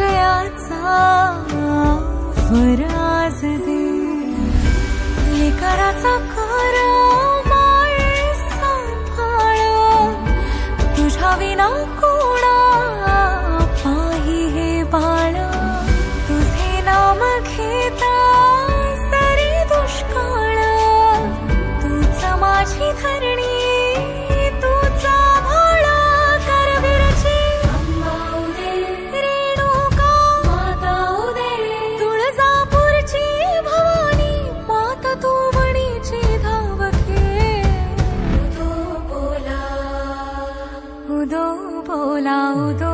विजयाचा फराज दे. लेकराचा कर सांभाळ. तुझ्या विना कोणा पाही हे बाळ. तुझे नाम घेता सरी दुष्काळ. तुझं माझी धरणी ಉದೋ ಬೋಲಾ ಉದೋ